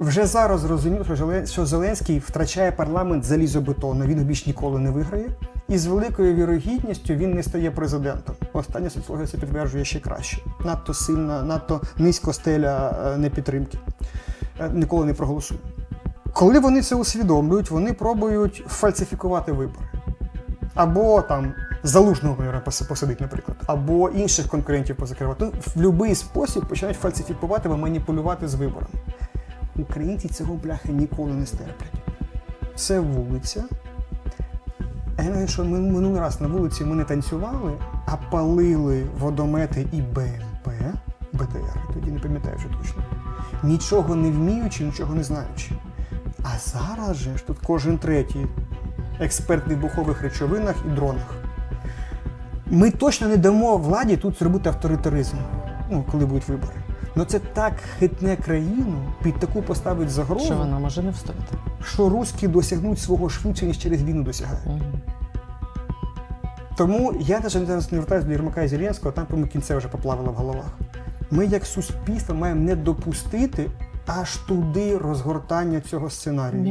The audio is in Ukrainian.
Вже зараз зрозуміло, що Зеленський втрачає парламент залізобетонно, він більш ніколи не виграє. І з великою вірогідністю він не стає президентом. Остання соціологія це підтверджує ще краще. Надто сильна, надто низько стеля е, непідтримки. Е, Ніколи не проголосує. Коли вони це усвідомлюють, вони пробують фальсифікувати вибори. Або там залужного мера посадити, наприклад, або інших конкурентів позакривати. Ну, в будь-який спосіб починають фальсифікувати маніпулювати з виборами. Українці цього бляха ніколи не стерплять. Це вулиця. Я знаю, що ми минулий раз на вулиці ми не танцювали, а палили водомети і БМП, БТР, тоді не пам'ятаю вже точно. Нічого не вміючи, нічого не знаючи. А зараз же ж тут кожен третій експерт в вибухових речовинах і дронах. Ми точно не дамо владі тут зробити авторитаризм, ну, коли будуть вибори. Ну це так хитне країну, під таку поставить загрозу, Що вона може не встояти? що руські досягнуть свого швидше, ніж через війну досягають. Угу. Тому я навіть зараз не вертаюся до Єрмака і Зеленського, там по кінце вже поплавило в головах. Ми, як суспільство, маємо не допустити аж туди розгортання цього сценарію.